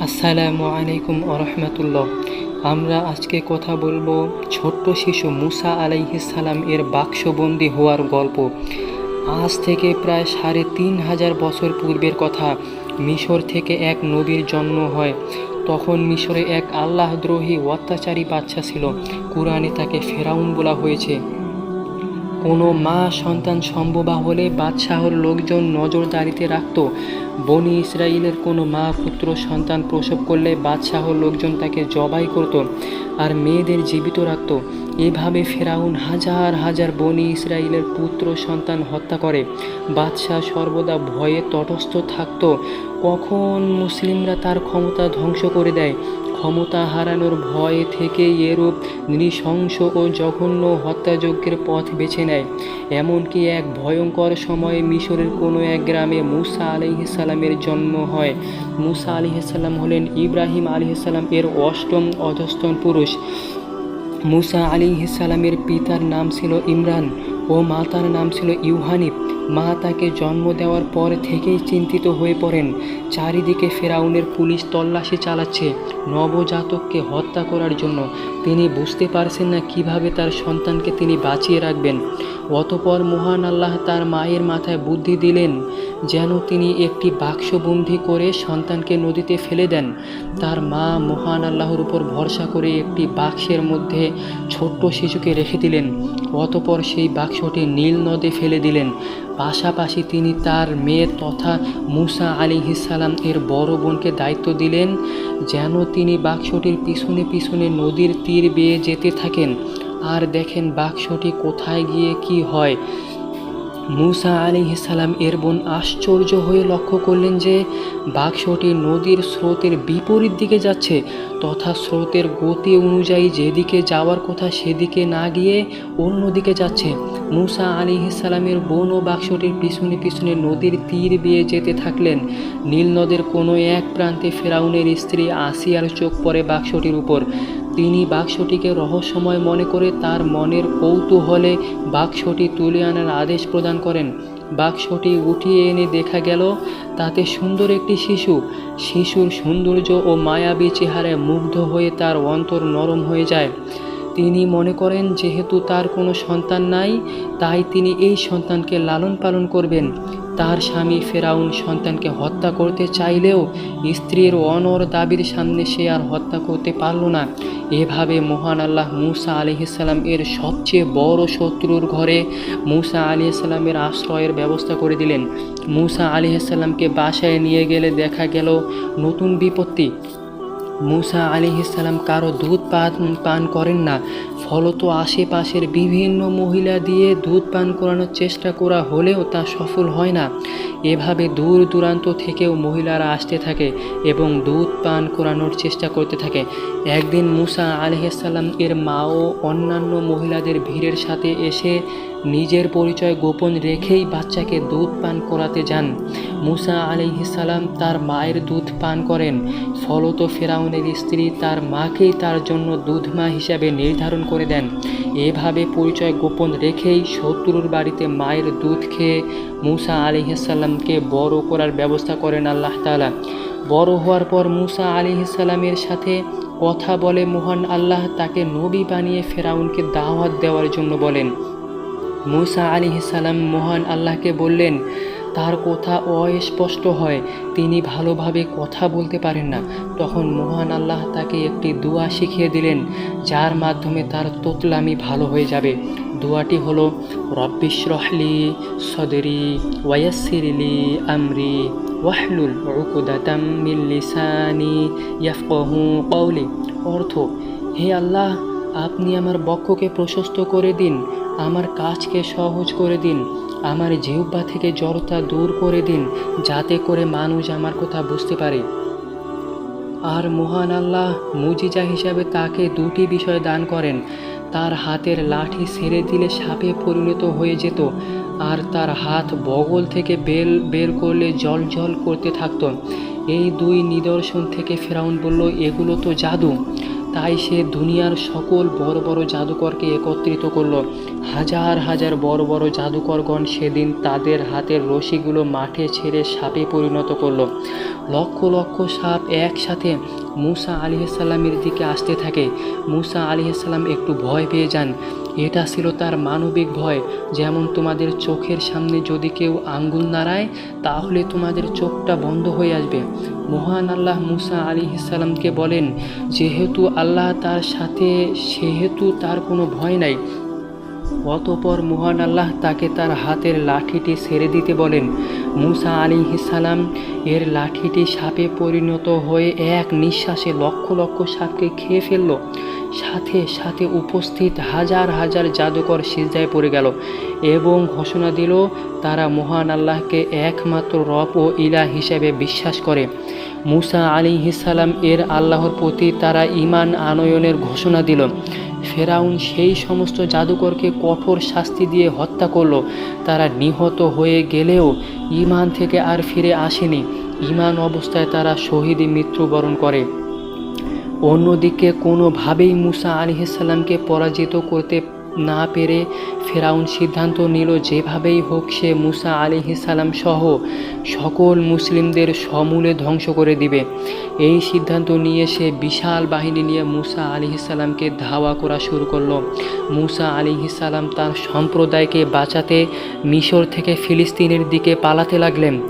আসসালামু আলাইকুম আরহামতুল্লাহ আমরা আজকে কথা বলব ছোট্ট শিশু মুসা আলাইহিসালাম এর বাক্সবন্দি হওয়ার গল্প। আজ থেকে প্রায় সাড়ে তিন হাজার বছর পূর্বের কথা। মিশর থেকে এক নবীর জন্ম হয়। তখন মিশরে এক আল্লাহদ্রোহী অত্যাচারী বাচ্চা ছিল। কোরআনে তাকে ফেরাউন বলা হয়েছে। কোনো মা সন্তান সম্ভবা হলে বাদশাহর লোকজন নজরদারিতে রাখত। বনি ইসরায়েলের কোনো মা পুত্র সন্তান প্রসব করলে বাদশাহর লোকজন তাকে জবাই করত আর মেয়েদের জীবিত রাখত। এভাবে ফেরাউন হাজার হাজার বনি ইসরায়েলের পুত্র সন্তান হত্যা করে। বাদশাহ সর্বদা ভয়ে তটস্থ থাকত। কখন মুসলিমরা তার ক্ষমতা ধ্বংস করে দেয়? ক্ষমতা হারানোর ভয় থেকে এরূপ নৃশংস ও জঘন্য হত্যাযজ্ঞের পথ বেছে নেয়। এমনকি এক ভয়ঙ্কর সময়ে মিশরের কোনো এক গ্রামে মুসা আলিহিসাল্লামের জন্ম হয়। মুসা আলিহিসাল্লাম হলেন ইব্রাহিম আলিহিসাল্লাম এর অষ্টম অধস্তন পুরুষ। মুসা আলিহিসাল্লামের পিতার নাম ছিল ইমরান। ও মাতার নাম ছিল ইউহানিব মা তাকে জন্ম দেওয়ার পর থেকেই চিন্তিত হয়ে পড়েন। চারিদিকে ফেরাউনের পুলিশ তল্লাশি চালাচ্ছে, নবজাতককে হত্যা করার জন্য। তিনি বুঝতে পারছেন না কীভাবে তার সন্তানকে তিনি বাঁচিয়ে রাখবেন। অতপর মহান আল্লাহ তার মায়ের মাথায় বুদ্ধি দিলেন যেন তিনি একটি বাক্সবন্দি করে সন্তানকে নদীতে ফেলে দেন। তার মা মহান আল্লাহর উপর ভরসা করে একটি বাক্সের মধ্যে ছোট্ট শিশুকে রেখে দিলেন। অতপর সেই বাক্সটি নীল নদে ফেলে দিলেন। পাশাপাশি তিনি তার মেয়ে তথা মুসা আলিহিসাল্লাম এর বড় বোনকে দায়িত্ব দিলেন, যেন তিনি বাক্সটির পিছনে পিছনে নদীর তীর বেয়ে যেতে থাকেন। আর দেখেন বাক্সটি কোথায় গিয়ে কি হয়। মুসা আলিহিসাল্লাম এর বোন আশ্চর্য হয়ে লক্ষ্য করলেন যে বাক্সটি নদীর স্রোতের বিপরীত দিকে যাচ্ছে। তথা স্রোতের গতি অনুযায়ী যেদিকে যাওয়ার কথা সেদিকে না গিয়ে অন্যদিকে যাচ্ছে। মুসা আলিহিসাল্লামের বোন ও বাক্সটির পিছনে পিছনে নদীর তীর বিয়ে যেতে থাকলেন। নীল নদের কোনো এক প্রান্তে ফেরাউনের স্ত্রী আসিয়ার চোখ পড়ে বাক্সটির উপর। তিনি বাক্সটিকে রহস্যময় মনে করে তার মনের কৌতূহলে বাক্সটি তুলে আনার আদেশ প্রদান করেন। বাক্সটি উঠিয়ে এনে দেখা গেল, তাতে সুন্দর একটি শিশু। শিশুর সৌন্দর্য ও মায়াবী চেহারায় মুগ্ধ হয়ে তার অন্তর নরম হয়ে যায়। তিনি মনে করেন, যেহেতু তার কোনো সন্তান নাই, তাই তিনি এই সন্তানকে লালন পালন করবেন। তার স্বামী ফেরাউন সন্তানকে হত্যা করতে চাইলেও স্ত্রীর অনর দাবির সামনে সে আর হত্যা করতে পারল না। এভাবে মহান আল্লাহ মুসা আলিহিসাল্লাম এর সবচেয়ে বড় শত্রুর ঘরে মুসা আলিহাল্লামের আশ্রয়ের ব্যবস্থা করে দিলেন। মুসা আলিহাল্লামকে বাসায় নিয়ে গেলে দেখা গেল নতুন বিপত্তি। মুসা আলিহিসাল্লাম কারও দুধ পান পান করেন না। ফলত আশেপাশের বিভিন্ন মহিলা দিয়ে দুধ পান করানোর চেষ্টা করা হলেও তা সফল হয় না। এভাবে দূর দূরান্ত থেকেও মহিলারা আসতে থাকে এবং দুধ পান করানোর চেষ্টা করতে থাকে। একদিন মুসা আলহিসাল্লাম এর মাও অন্যান্য মহিলাদের ভিড়ের সাথে এসে নিজের পরিচয় গোপন রেখেই বাচ্চাকে দুধ পান করাতে যান। মুসা আলিহিসাল্লাম তার মায়ের দুধ পান করেন। ফলত ফেরাউনের স্ত্রী তার মাকেই তার জন্য দুধ মা হিসাবে নির্ধারণ করে দেন। এভাবে পরিচয় গোপন রেখেই শত্রুর বাড়িতে মায়ের দুধ খেয়ে মুসা আলিহাসাল্লামকে বড় করার ব্যবস্থা করেন আল্লাহ তালা বড় হওয়ার পর মুসা আলিহাসাল্লামের সাথে কথা বলে মহান আল্লাহ তাকে নবী বানিয়ে ফেরাউনকে দাওয়াত দেওয়ার জন্য বলেন। মুসা আলিহিসাল্লাম মহান আল্লাহকে বললেন, তার কথা অস্পষ্ট হয়, তিনি ভালোভাবে কথা বলতে পারেন না। তখন মহান আল্লাহ তাকে একটি দোয়া শিখিয়ে দিলেন, যার মাধ্যমে তার তোতলামি ভালো হয়ে যাবে। দোয়াটি হলো রব্বিশরহলি সদরি ওয়াসিরলি আমরি ওয়াহলুল উকুদাতাম মিন লিসানি ইয়াফকাহু কওলি। অর্থ, হে আল্লাহ, আপনি আমার বক্ষকে প্রশস্ত করে দিন আমার কাজকে সহজ করে দিন, আমার জিহ্বা থেকে জড়তা দূর করে দিন, যাতে করে মানুষ আমার কথা বুঝতে পারে। আর মহান আল্লাহ মুজিজা হিসাবে তাকে দুটি বিষয় দান করেন, তার হাতের লাঠি ছেড়ে দিলে সাপে পরিণত হয়ে যেত, আর তার হাত বগল থেকে বেল, বের করলে জল জল করতে থাকতো। এই দুই নিদর্শন থেকে ফেরাউন বলল, এগুলো তো জাদু। তাই সে দুনিয়ার সকল বড় বড় জাদুকরকে একত্রিত করল। হাজার হাজার বড় বড় জাদুকরগণ সেদিন তাদের হাতের রশিগুলো মাঠে ছেড়ে সাপে পরিণত করল। লক্ষ লক্ষ সাপ একসাথে মুসা আলিহাল্লামের দিকে আসতে থাকে। মুসা আলিহাল্লাম একটু ভয় পেয়ে যান। এটা ছিল তার মানবিক ভয়। যেমন তোমাদের চোখের সামনে যদি কেউ আঙ্গুল নাড়ায়, তাহলে তোমাদের চোখটা বন্ধ হয়ে আসবে। মহান আল্লাহ মুসা আলী বলেন, যেহেতু আল্লাহ তার সাথে, সেহেতু তার কোনো ভয় নাই। অতপর মহান আল্লাহ তাকে তার হাতের লাঠিটি ছেড়ে দিতে বলেন, মুসা আলী সালাম, এর লাঠিটি সাপে পরিণত হয়ে এক নিঃশ্বাসে লক্ষ লক্ষ সাপকে খেয়ে ফেলল। সাথে সাথে উপস্থিত হাজার হাজার জাদুকর সিজদায় পড়ে গেল এবং ঘোষণা দিল, তারা মহান আল্লাহকে একমাত্র রব ও ইলা হিসেবে বিশ্বাস করে। মুসা আলী সালাম, এর আল্লাহর প্রতি তারা ইমান আনয়নের ঘোষণা দিল। ফেরাউন সেই সমস্ত জাদুকরকে কঠোর শাস্তি দিয়ে হত্যা করল। তারা নিহত হয়ে গেলেও ইমান থেকে আর ফিরে আসেনি। ইমান অবস্থায় তারা শহীদ মৃত্যুবরণ করে। অন্যদিকে কোনোভাবেই মুসা আলিহাল্লামকে পরাজিত করতে না পেরে ফেরাউন সিদ্ধান্ত নিল যেভাবেই হোক সে মুসা আলিহিসাল্লাম সহ সকল মুসলিমদের সমূলে ধ্বংস করে দিবে। এই সিদ্ধান্ত নিয়ে সে বিশাল বাহিনী নিয়ে মুসা আলিহিসাল্লামকে ধাওয়া করা শুরু করল। মুসা আলিহিসাল্লাম তার সম্প্রদায়কে বাঁচাতে মিশর থেকে ফিলিস্তিনের দিকে পালাতে লাগলেন।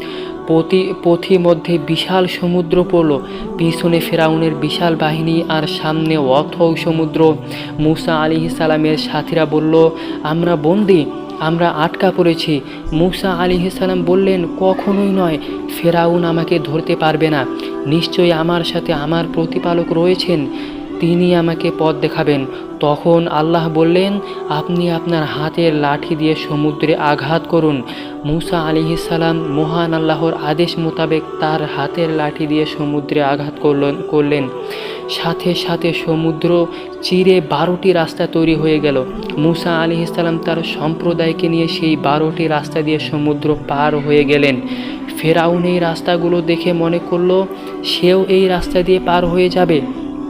পথি পথি মধ্যে বিশাল সমুদ্র পড়ল। পিছনে ফেরাউনের বিশাল বাহিনী আর সামনে অথৌ সমুদ্র। মুসা আলী সালামের সাথীরা বলল, আমরা বন্দি, আমরা আটকা পড়েছি। মুসা আলী সালাম বললেন, কখনোই নয়, ফেরাউন আমাকে ধরতে পারবে না। নিশ্চয়ই আমার সাথে আমার প্রতিপালক রয়েছেন। তিনি আমাকে পথ দেখাবেন। তখন আল্লাহ বললেন, আপনি আপনার হাতের লাঠি দিয়ে সমুদ্রে আঘাত করুন। মুসা সালাম মহান আল্লাহর আদেশ মোতাবেক তার হাতের লাঠি দিয়ে সমুদ্রে আঘাত করলেন করলেন। সাথে সাথে সমুদ্র চিরে বারোটি রাস্তা তৈরি হয়ে গেল। মুসা সালাম তার সম্প্রদায়কে নিয়ে সেই বারোটি রাস্তা দিয়ে সমুদ্র পার হয়ে গেলেন। ফেরাউন এই রাস্তাগুলো দেখে মনে করল, সেও এই রাস্তা দিয়ে পার হয়ে যাবে।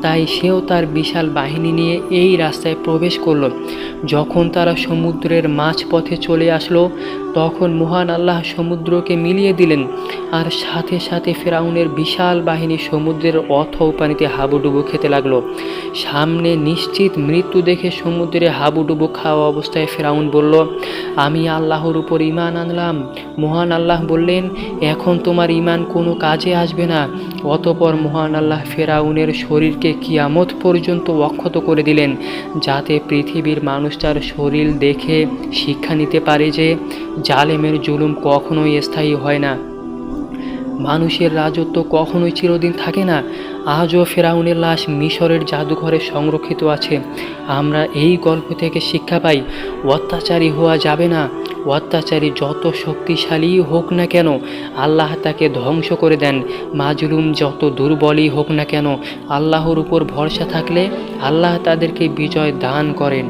তাই সেও তার বিশাল বাহিনী নিয়ে এই রাস্তায় প্রবেশ করল। যখন তারা সমুদ্রের মাঝপথে চলে আসলো, তখন মহান আল্লাহ সমুদ্রকে মিলিয়ে দিলেন আর সাথে সাথে ফেরাউনের বিশাল বাহিনী সমুদ্রের অথৌ পানিতে হাবুডুবু খেতে লাগল। সামনে নিশ্চিত মৃত্যু দেখে সমুদ্রে হাবুডুবু খাওয়া অবস্থায় ফেরাউন বলল, আমি আল্লাহর উপর ইমান আনলাম। মহান আল্লাহ বললেন, এখন তোমার ইমান কোনো কাজে আসবে না। অতপর মহান আল্লাহ ফেরাউনের শরীরকে কিয়ামত পর্যন্ত অক্ষত করে দিলেন, যাতে পৃথিবীর মানুষ তার শরীর দেখে শিক্ষা নিতে পারে যে জালেমের জুলুম কখনোই স্থায়ী হয় না। মানুষের রাজত্ব কখনোই চিরদিন থাকে না। আজও ফেরাউনের লাশ মিশরের জাদুঘরে সংরক্ষিত আছে। আমরা এই গল্প থেকে শিক্ষা পাই, অত্যাচারী হওয়া যাবে না। অত্যাচারী যত শক্তিশালী হোক না কেন, আল্লাহ তাকে ধ্বংস করে দেন। মাজলুম যত দুর্বলই হোক না কেন, আল্লাহর উপর ভরসা থাকলে আল্লাহ তাদেরকে বিজয় দান করেন।